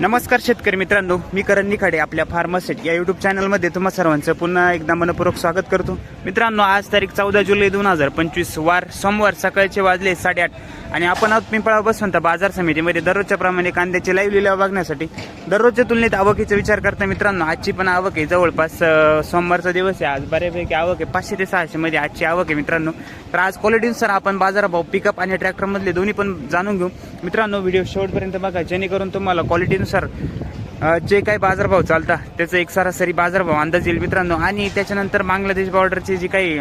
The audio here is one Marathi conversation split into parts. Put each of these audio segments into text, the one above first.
नमस्कार शेतकरी मित्रांनो मी करण निखाडे आपल्या फार्मासेट या युट्यूब चॅनलमध्ये तुम्हा सर्वांचं पुन्हा एकदा मनपूर्वक स्वागत करतो. मित्रांनो आज तारीख चौदा जुलै दोन हजार पंचवीस वार सोमवार सकाळचे वाजले साडेआठ आणि आपण आज पिंपळा बसवंत बाजार समितीमध्ये. दररोजच्या प्रमाणे कांद्याचे लाईव्ह लिलाव बघण्यासाठी दररोजच्या तुलनेत आवकीचा विचार करता मित्रांनो आजची पण आवक आहे. जवळपास सोमवारचा दिवस आहे. आज बऱ्यापैकी आवक आहे. पाचशे ते सहाशेमध्ये आजची आवक आहे मित्रांनो. तर आज क्वालिटीनुसार आपण बाजारभाव पिकअप आणि ट्रॅक्टरमधले दोन्ही पण जाणून घेऊ. मित्रांनो व्हिडिओ शेवटपर्यंत बघा. जेणेकरून तुम्हाला क्वालिटी त्यानुसार जे काही बाजारभाव चालता त्याचं एक सरासरी बाजारभाव अंदाज येईल मित्रांनो. आणि त्याच्यानंतर बांगलादेश बॉर्डरची जी काही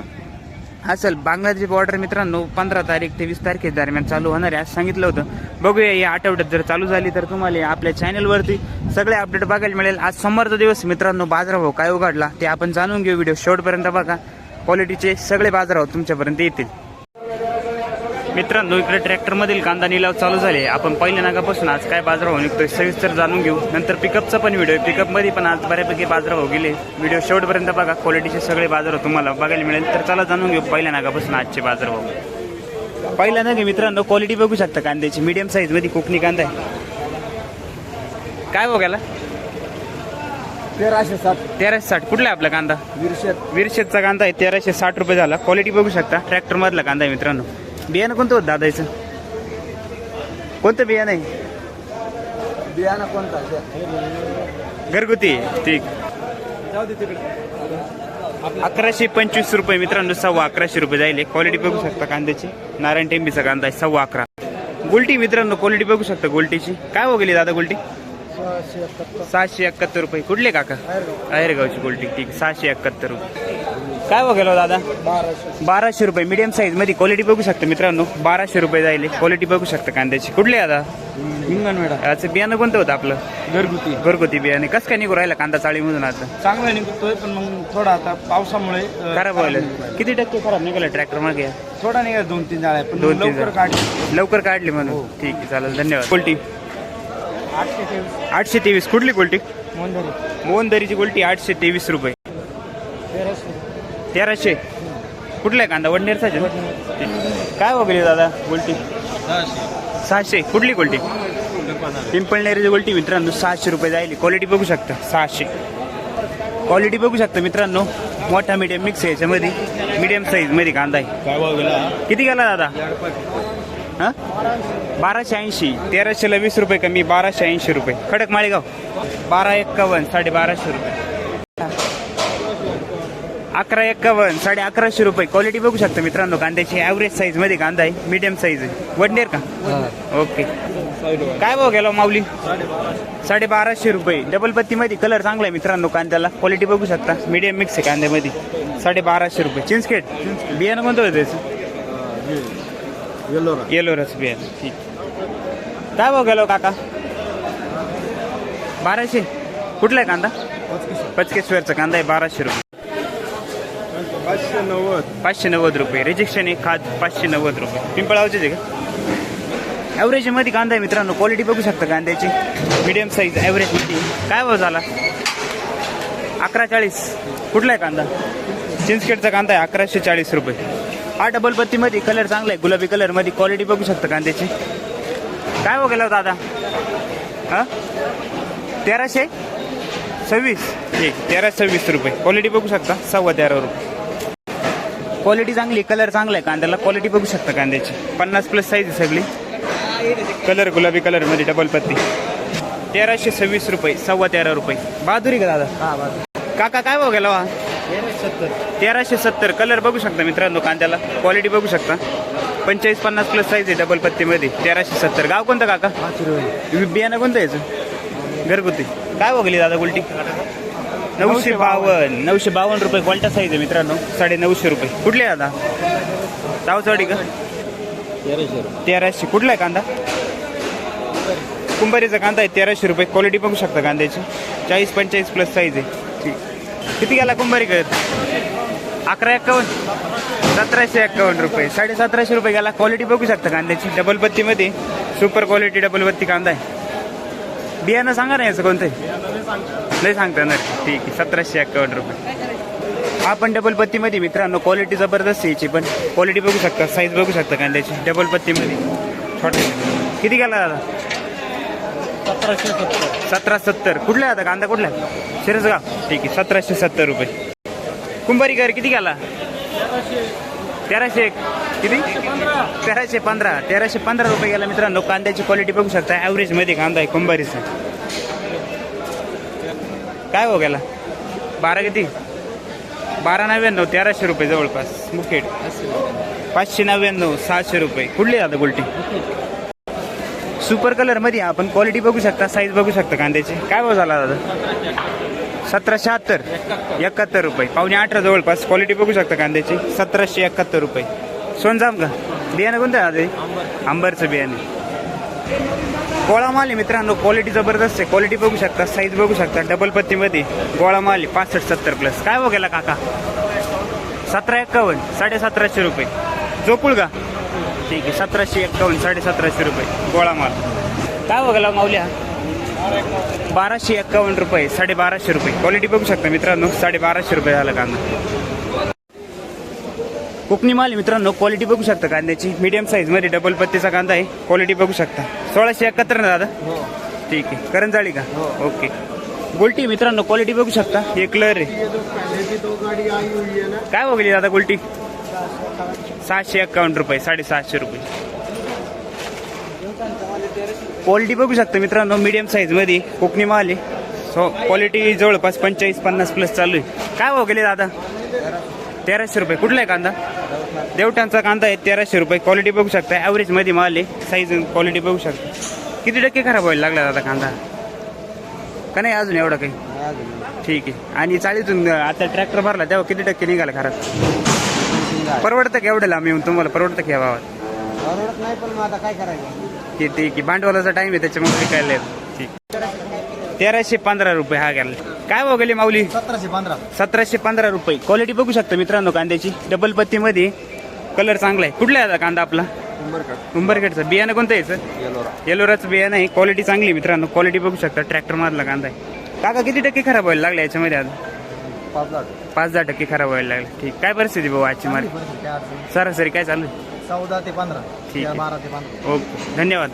असेल बांगलादेश बॉर्डर मित्रांनो पंधरा तारीख ते वीस तारखे दरम्यान चालू होणार आहे. असं सांगितलं होतं. बघूया या आठवड्यात जर चालू झाली तर तुम्हाला आपल्या चॅनलवरती सगळे अपडेट बघायला मिळेल. आज सोमवारचा दिवस मित्रांनो बाजारभाव काय उघडला ते आपण जाणून घेऊ. व्हिडिओ शेवटपर्यंत बघा. क्वालिटीचे सगळे बाजारभाव तुमच्यापर्यंत येतील. मित्रांनो इकडे ट्रॅक्टर मधील कांदा निलाव चालू झाले. आपण पहिल्या नागापासून आज काय बाजारभाव निघतोय सविस्तर जाणून घेऊ. नंतर पिकअपचा पण व्हिडिओ पिकअपमध्ये पण आज बऱ्यापैकी बाजारभाव गेले. व्हिडिओ शेवटपर्यंत बघा. क्वालिटीचे सगळे बाजारभाव तुम्हाला बघायला मिळेल. तर चला जाणून घेऊ पहिल्या नागापासून आजचे बाजारभाव. पहिल्या नागे मित्रांनो क्वालिटी बघू शकता कांद्याची. मीडियम साईजमध्ये कोकणी कांदा आहे. काय बघायला? तेराशे सात तेराशे साठ. कुठला आहे आपला कांदा? दीडशे वीरशेतचा कांदा आहे. तेराशे साठ रुपये झाला. क्वालिटी बघू शकता. ट्रॅक्टर मधला कांदा आहे मित्रांनो. बियाणं कोणतं होतं दादाचं कोणतं बियाणं आहे? बियाणं कोणता? घरगुती. ठीक. अकराशे पंचवीस रुपये मित्रांनो सव्वा अकराशे रुपये जाईल. क्वालिटी बघू शकता कांद्याची. नारायण टेंबीचा कांदा आहे सव्वा अकरा. गुलटी मित्रांनो क्वालिटी बघू शकता गुलटीची. काय हो गेली दादा गुलटी? सहाशे एकाहत्तर. रुपये. कुठले काका. आहेरगावची गुलटी ठीक. सहाशे एकाहत्तर रुपये. काय हो गेलो दादा? बाराशे. बाराशे रुपये. मीडियम साईजमध्ये क्वालिटी बघू शकता मित्रांनो. बाराशे रुपये जाईल क्वालिटी बघू शकता कांद्याची. कुठली हिंगणवेडा याचं बियाणं कोणतं होतं आपलं? घरगुती. घरगुती बियाणे. कसं काय निघू राहिला कांदा चाळीमधून आता? चांगला निघतोय पण मग थोडा आता पावसामुळे खराब व्हायला. किती टक्के खराब निघाला ट्रॅक्टर मागे? थोडा निघा दोन तीन जाळ्या पण दोन तीन लवकर. काढली. लवकर काढली म्हणून. ठीक आहे चालेल धन्यवाद. कोलटी आठशे तेवीस. आठशे तेवीस. कुठली कोलटी मोहनदरीची कोलटी आठशे तेवीस रुपये. तेराशे. कुठला आहे कांदा? वडनेरचा आहे ना? ठीक. काय वगैरे दादा? गोल्टी सहाशे. कुठली गोल्टी पिंपळनेरची गोल्टी मित्रांनो सहाशे रुपये जाईल क्वालिटी बघू शकता. सहाशे. क्वालिटी बघू शकता मित्रांनो. मोठा मीडियम मिक्स आहे याच्यामध्ये. मीडियम साईजमध्ये कांदा आहे. काय भाव गेला? किती गेला दादा? हा? बाराशे ऐंशी. तेराशेला वीस रुपये कमी बाराशे ऐंशी रुपये. खडक माळेगाव. बारा एक्कावन्न साडे बाराशे रुपये. अकरा एक्कावन्न साडे अकराशे रुपये. क्वालिटी बघू शकता मित्रांनो कांद्याची ॲव्हरेज साईजमध्ये कांदा आहे मीडियम साईज आहे. वडनेर का? ओके काय भाव गेला माऊली? साडे बाराशे रुपये. डबल पत्तीमध्ये कलर चांगला आहे मित्रांनो कांद्याला. क्वालिटी बघू शकता. मीडियम मिक्स आहे कांद्यामध्ये. साडे बाराशे रुपये. चिंचखेड बियाणं कोणतं होतं त्याचं येलो येलो रस बियाणं. ठीक. काय भाव गेलो काका? बाराशे? कुठला आहे कांदा? पचकेश्वरचा कांदा आहे बाराशे रुपये. पाचशे नव्वद. पाचशे नव्वद रुपये. रिजेक्शन आहे खाद पाचशे नव्वद रुपये. पिंपळावचेच आहे का ॲव्हरेजमध्ये कांदा आहे मित्रांनो. क्वालिटी बघू शकता कांद्याची. मीडियम साईज ॲव्हरेजमध्ये. काय भाव झाला? अकरा चाळीस. कुठला आहे कांदा? चिंचखेडचा कांदा आहे अकराशे चाळीस रुपये. हा डबल पत्तीमध्ये कलर चांगला आहे. गुलाबी कलरमध्ये क्वालिटी बघू शकता कांद्याची. काय भाव गेला दादा हां? तेराशे? सव्वीस. ठीक तेरा सव्वीस रुपये. क्वालिटी बघू शकता? सव्वा तेरा रुपये. क्वालिटी चांगली कलर चांगला आहे. कांद्याला क्वालिटी बघू शकता कांद्याची. पन्नास प्लस साईज आहे सगळी. कलर गुलाबी कलरमध्ये डबल पत्ती. तेराशे सव्वीस रुपये सव्वा तेरा रुपये. बहादुरी का दादा? काका काय भाव गेला वा? तेराशे सत्तर. कलर बघू शकता मित्रांनो कांद्याला. क्वालिटी बघू शकता. पंचेचाळीस पन्नास प्लस साईज आहे डबल पत्तीमध्ये. तेराशे सत्तर. गाव कोणतं काका? बियाणं कोणतं याचं? घरगुती. काय बघली दादा उलटी? नऊशे बावन्न. नऊशे बावन्न रुपये क्वालिटा साईज आहे मित्रांनो. साडे नऊशे रुपये. कुठले दादा चावचवाडी का? तेराशे कुठला आहे कांदा? कुंभारीचा कांदा आहे तेराशे रुपये. क्वालिटी बघू शकता कांद्याची. चाळीस पंचेचाळीस प्लस साईज आहे. ठीक किती गेला कुंभारी करत अकरा एक्कावन्न. सतराशे एक्कावन्न रुपये. साडे सतराशे रुपये गेला. क्वालिटी बघू शकता कांद्याची. डबल पत्तीमध्ये. सुपर क्वालिटी डबल पत्ती कांदा आहे. बियाणं सांगा ना याचं कोणतं? लय सांगता ना ठीक आहे सतराशे एक्कावन्न रुपये. आपण डबल पत्तीमध्ये मित्रांनो क्वालिटी जबरदस्त आहे याची पण. क्वालिटी बघू शकता साईज बघू शकता कांद्याची. डबल पत्तीमध्ये. छोटे किती गेला दादा? सतराशे सत्तर. सतरा सत्तर. कुठला आता कांदा? कुठला? शिरसगाव. ठीक आहे सतराशे सत्तर रुपये. कुंभारीकर किती गेला? तेराशे किती? तेराशे पंधरा. तेराशे पंधरा रुपये गेला मित्रांनो. कांद्याची क्वालिटी बघू शकता. ॲव्हरेजमध्ये कांदा आहे कुंभारीचा. काय हो गेला? बारा किती? बारा नव्याण्णव तेराशे रुपये जवळपास. मुखेड. पाचशे नव्याण्णव सहाशे रुपये. कुठली आता गुलटी सुपर कलरमध्ये आपण क्वालिटी बघू शकता साईज बघू शकता कांद्याची. काय भाव झाला दादा? सतराशे शहात्तर एकाहत्तर रुपये. पावणे अठरा जवळपास. क्वालिटी बघू शकता कांद्याची. सतराशे एकाहत्तर रुपये. सोनजाम का? बियाणं कोणतं आहे आंबरचं बियाणे. गोळा माल आहे मित्रांनो. क्वालिटी जबरदस्त आहे. क्वालिटी बघू शकता. साईज बघू शकता. डबल पत्तीमध्ये. गोळा माल आहे. पासष्ट सत्तर प्लस काय हो बघायला काका? सतरा एक्कावन्न साडे सतराशे रुपये. झोपूळ का? ठीक आहे. सतराशे एक्कावन्न साडे सतराशे रुपये. गोळा माल. काय हो बघायला माऊल्या? बाराशे एक्कावन्न रुपये साडे बाराशे रुपये. क्वालिटी बघू शकता मित्रांनो साडे बाराशे रुपये झाला कांदा. कोकणी माल मित्रांनो क्वालिटी बघू शकता कांद्याची. मीडियम साईजमध्ये डबल पत्तीचा कांदा आहे. क्वालिटी बघू शकता. सोळाशे एकाहत्तर ना दादा? ठीक आहे. करंजाळी का? ओके. गोल्टी मित्रांनो क्वालिटी बघू शकता. एक कलर आहे. काय हो गेली दादा गोल्टी? सहाशे एक्कावन्न रुपये साडेसहाशे रुपये. क्वालिटी बघू शकता मित्रांनो मीडियम साईजमध्ये. कोकणी माल आहे. सो क्वालिटी जवळपास पंचेचाळीस पन्नास प्लस चालू आहे. काय हो गेले दादा? तेराशे रुपये. कुठला आहे कांदा? देवटांचा कांदा आहे तेराशे रुपये. क्वालिटी बघू शकता. ॲव्हरेजमध्ये माल आहे. साईज क्वालिटी बघू शकता. किती टक्के खराब व्हायला लागला दादा कांदा? का नाही अजून एवढा काही? ठीक आहे. आणि चाळीतून आता ट्रॅक्टर भरला तेव्हा किती टक्के निघाला खराब परवडतं का एवढं लांब येऊन? तुम्हाला परवडतं का या भावात? परवडत नाही पण मग आता काय करायचं? की ठीक आहे भांडवलाचा टाइम आहे त्याच्यामुळे विकायला येतं. ठीक. तेराशे पंधरा रुपये हा गेला. काय भाव गेले माऊली? सतराशे पंधरा. सतराशे पंधरा रुपये. क्वालिटी बघू शकता मित्रांनो कांद्याची. डबल पत्तीमध्ये कलर चांगला आहे. कुठला आहे आता कांदा आपला? उंबरखेडचा. बियाणं कोणतं यायचं येलोरा. येलोराचं बियाणं आहे. क्वालिटी चांगली आहे मित्रांनो. क्वालिटी बघू शकता. ट्रॅक्टर मधला कांदा आहे. काका किती टक्के खराब व्हायला लागला याच्यामध्ये आता पाच दहा टक्के. खराब व्हायला लागला. ठीक. काय परिस्थिती भाऊ आजची माल? सरासरी काय चालू आहे? चौदा ते पंधरा. ठीक आहे. बारा ते पंधरा. ओके. धन्यवाद.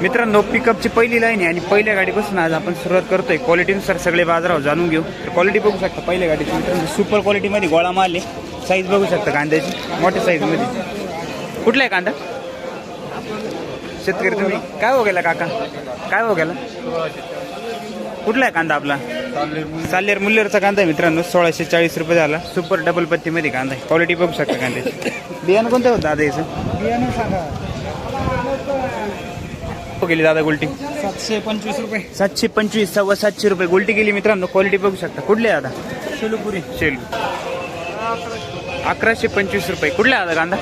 मित्रांनो पिकअपची पहिली लाईन आहे आणि पहिल्या गाडीपासून आज आपण सुरुवात करतोय. क्वालिटीनुसार सगळे बाजारावर जाणून घेऊ. क्वालिटी बघू शकता पहिल्या गाडीची. मित्रांनो सुपर क्वालिटीमध्ये गोळा माल आहे. साईज बघू शकता कांद्याची. मोठ्या साईजमध्ये कुठला आहे कांदा? शेतकरी तुम्ही? काय हो गेला काका? काय हो गेला? कुठला आहे कांदा आपला? साल्लेर मुल्लेरचा कांदा आहे मित्रांनो सोळाशे चाळीस रुपये झाला. सुपर डबल पत्तीमध्ये कांदा आहे. क्वालिटी बघू शकता कांद्याची. बियाणं कोणतं होतं दादा याचं? बियाणं सांगा. गेली दादा गुलटी? सातशे पंचवीस रुपये. सातशे पंचवीस सव्वा सातशे रुपये. गुलटी गेली मित्रांनो क्वालिटी बघू शकता. कुठले दादा? शेलुपुरी. शेलू. अकराशे पंचवीस रुपये. कुठले दादा कांदा?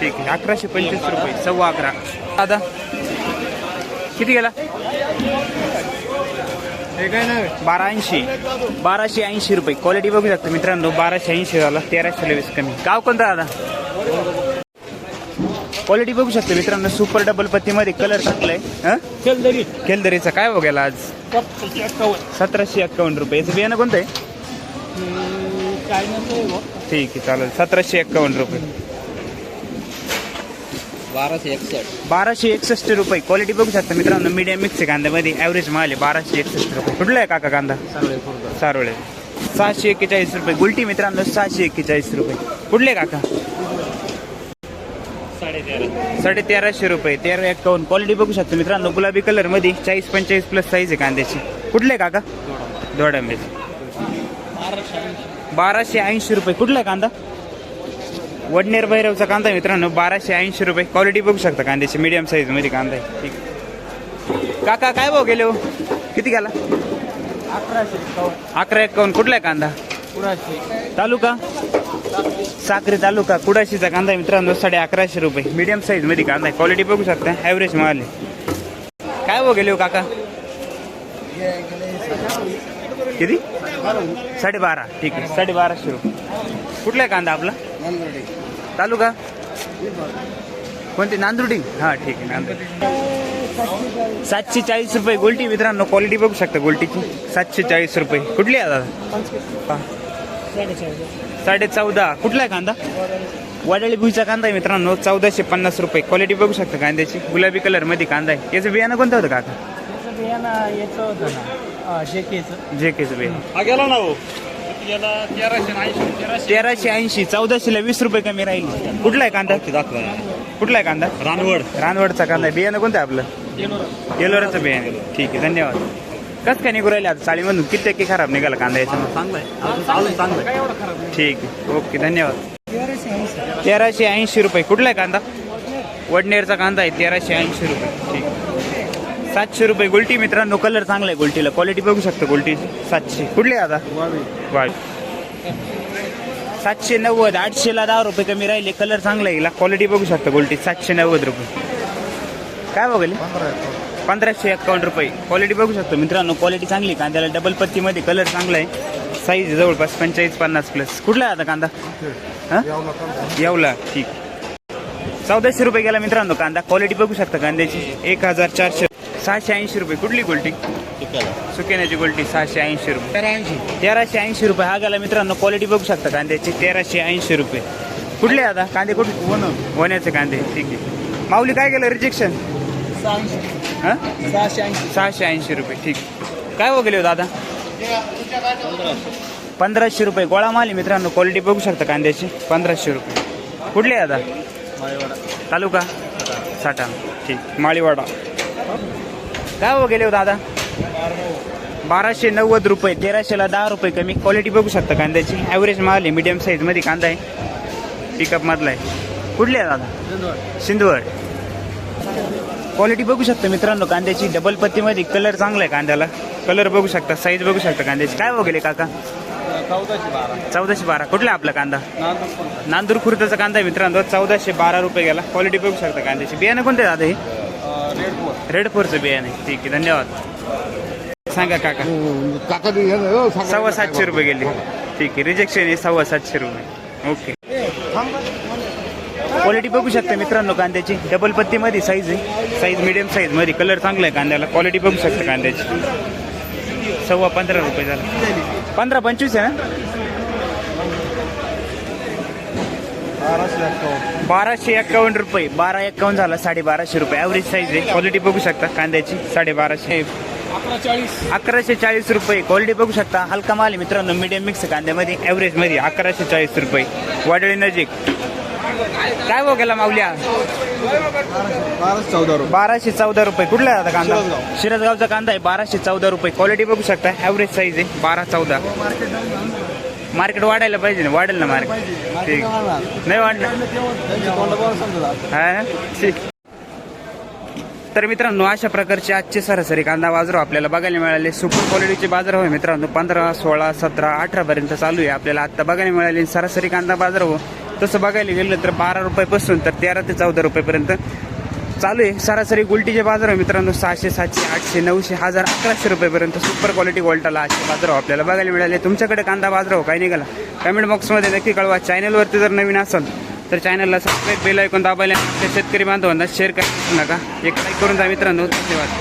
ठीक आहे. अकराशे पंचवीस रुपये. सव्वा अकरा. दादा किती गेला? बारा ऐंशी बाराशे ऐंशी रुपये. क्वालिटी बघू शकता मित्रांनो बाराशे ऐंशी झाला तेराशे वीस कमी. गाव कोणता दादा? क्वालिटी बघू शकता मित्रांनो सुपर डबल पत्तीमध्ये कलर टाकलाय हं? खेलदरीचा काय गेला आज? सतराशे एक्कावन्न. रुपये. याचं बियाणं कोणतं आहे? ठीक आहे चालेल. सतराशे एक्कावन्न रुपये. बाराशे एकसष्ट. बाराशे एकसष्ट रुपये. क्वालिटी बघू शकता मित्रांनो मीडियम मिक्स आहे कांद्यामध्ये ॲव्हरेज माल आहे बाराशे एकसष्ट रुपये. कुठला आहे काका कांदा? चांगले सारोळे. सहाशे एक्केचाळीस रुपये. गुलटी मित्रांनो सहाशे एक्केचाळीस रुपये. कुठले काका? साडे तेराशे रुपये. तेरा एक्कावन्न क्वालिटी बघू शकता मित्रांनो गुलाबी कलरमध्ये चाळीस पंचेचाळीस प्लस साईज आहे कांद्याची. कुठले काका? दोडांब्याचे बाराशे ऐंशी रुपये. कुठला आहे कांदा? वडनेर भैरवचा कांदा आहे मित्रांनो बाराशे ऐंशी रुपये. क्वालिटी बघू शकता कांद्याची मीडियम साईजमध्ये कांदा आहे. ठीक. काका काय भाव गेले हो? किती गेला? अकराशे अकरा एक्कावन्न कुठला आहे कांदा? पुराशे. तालुका? साक्री तालुका. कुडाशीचा कांदा आहे मित्रांनो साडे अकराशे रुपये. मीडियम साईजमध्ये कांदा आहे. क्वालिटी बघू शकता. ॲव्हरेज माल आहे. काय भाव गेले हो काका? किती? साडेबारा. ठीक आहे. साडेबाराशे रुपये. कुठला आहे कांदा आपला? तालुका? कोणती? नांदुर्डी? हां ठीक आहे नांदुर्डी. सातशे चाळीस रुपये गोल्टी मित्रांनो क्वालिटी बघू शकता गोल्टीची. सातशे चाळीस रुपये. कुठली आहे दादा? साडे चौदा कुठला आहे कांदा? वडाळी भुईचा कांदा आहे मित्रांनो चौदाशे पन्नास रुपये. क्वालिटी बघू शकता कांद्याची. गुलाबी कलरमध्ये कांदा आहे. याचं बियाणं कोणतं होतं काका? बियाणं याचं होतं ना. जे केचं जे केचं बियाणं. हा गेला ना हो. गेला तेराशे ऐंशी तेराशे. ऐंशी चौदाशेला वीस रुपये कमी राहील. कुठला आहे कांदा? दाखवा कुठला आहे कांदा? रानवड. रानवडचा कांदा. आहे बियाणं कोणतं आहे आपलं? येलोराचं बियाणं. ठीक आहे धन्यवाद. कसं काय निघू राहिले आता चाळीमधून किती टक्के खराब निघाला कांदा याचा? चांगलं आहे चांगलं ठीक आहे. ओके धन्यवाद. तेराशे ऐंशी रुपये. कुठला आहे कांदा? वडनेरचा कांदा आहे. तेराशे ऐंशी रुपये. ठीक आहे. सातशे रुपये गोल्टी मित्रांनो कलर चांगला आहे गोल्टीला. क्वालिटी बघू शकतो गोल्टी. सातशे. कुठली आहे आता? वाढ सातशे नव्वद आठशेला दहा रुपये कमी राहिले. कलर चांगला आहे क्वालिटी बघू शकता गोल्टी. सातशे नव्वद रुपये. काय बघेल पंधराशे एक्कावन्न रुपये. क्वालिटी बघू शकतो मित्रांनो. क्वालिटी चांगली कांद्याला डबल पत्तीमध्ये कलर चांगला आहे. साईज जवळपास पंचेचाळीस पन्नास प्लस कुठला आहे आता कांदा? हां? येवला. ठीक. चौदाशे रुपये गेला मित्रांनो कांदा. क्वालिटी बघू शकता कांद्याची. एक हजार चारशे सहाशे ऐंशी रुपये. कुठली गोल्टी? सुकेण्याची गोल्टी सहाशे ऐंशी रुपये. तेराशे ऐंशी रुपये. हा गेला मित्रांनो क्वालिटी बघू शकता कांद्याची. तेराशे ऐंशी रुपये. कुठले आता? कांदे कुठले? वन वण्याचे कांदे. ठीक आहे. माऊली काय गेलं रिजेक्शन हा? सहाशे ऐंशी. सहाशे ऐंशी रुपये. ठीक काय हो गेले हो दादा? पंधराशे रुपये. गोळा माल मित्रांनो. क्वालिटी बघू शकता कांद्याची. पंधराशे रुपये. कुठले आता? तालुका? साठा ठीक. माळीवाडा. काय हो गेले हो दादा? बाराशे नव्वद रुपये तेराशेला दहा रुपये कमी. क्वालिटी बघू शकता कांद्याची. ॲव्हरेज माल आहे मिडियम साईजमध्ये कांदा आहे. पिकअपमधला आहे. कुठले आहे दादा? सिंधवड. क्वालिटी बघू शकता मित्रांनो कांद्याची. डबल पत्तीमध्ये कलर चांगला आहे कांद्याला. कलर बघू शकता साईज बघू शकता कांद्याची. काय हो वगैरे काका? चौदाशे बारा. चौदाशे बारा कुठला आहे आपला कांदा? नांदूर नांदूर खुर्दचा कांदा आहे मित्रांनो. चौदाशे बारा रुपये गेला. क्वालिटी बघू शकता कांद्याची. बियाणं कोणते दादा हे? रेड फोरचं बियाणं. आहे ठीक आहे धन्यवाद. सांगा काका. काका सव्वा सातशे रुपये गेले. ठीक आहे रिजेक्शन आहे सव्वा सातशे रुपये. ओके क्वालिटी बघू शकता मित्रांनो कांद्याची. डबल पत्तीमध्ये साईज आहे. साईज मिडियम साईजमध्ये कलर चांगला आहे कांद्याला. क्वालिटी बघू शकता कांद्याची. सव्वा पंधरा रुपये झाला. पंधरा पंचवीस आहे ना? बाराशे एक्कावन्न रुपये. बारा एक्कावन्न झाला साडे बाराशे रुपये. ॲव्हरेज साईज आहे. क्वालिटी बघू शकता कांद्याची. साडे बाराशे अकराशे चाळीस रुपये. क्वालिटी बघू शकता. हलका माल मित्रांनो. मीडियम मिक्स कांद्यामध्ये ॲव्हरेजमध्ये अकराशे चाळीस रुपये. वाडळी नजीक. काय भाव गेला माऊल्या? बाराशे चौदा रुपये. बाराशे चौदा रुपये. कुठला आता कांदा? शिरसगाव. शिरसगावचा कांदा आहे. बाराशे चौदा रुपये. क्वालिटी बघू शकता. ॲव्हरेज साईज आहे. बारा चौदा. मार्केट वाढायला पाहिजे ना वाढेल ना मार्केट. ठीक. नाही वाढणार हा ठीक. तर मित्रांनो अशा प्रकारचे आजचे सरासरी कांदा बाजार आपल्याला बघायला मिळाले. सुपर क्वालिटीचे बाजार हो मित्रांनो. पंधरा सोळा सतरा अठरा पर्यंत चालू आहे. आपल्याला आता बघायला मिळाले सरासरी कांदा बाजार हो. तसं बघायला गेलं तर बारा रुपयापासून तर तेरा ते चौदा रुपयेपर्यंत चालू आहे. सरासरी गुलटीचे बाजार आहे मित्रांनो सहाशे सातशे आठशे नऊशे हजार अकराशे रुपयेपर्यंत सुपर क्वालिटी गोल्टाला आजचे बाजार आपल्याला बघायला मिळाले. तुमच्याकडे कांदा बाजार हो काय निघाला कमेंट बॉक्समध्ये नक्की कळवा. चॅनलवरती जर नवीन असाल तर चॅनलला सबस्क्राईब बेल ऐकून दाबायला शेतकरी बांधवांना शेअर करायचं नका. एक लाईक करून जा मित्रांनो. धन्यवाद.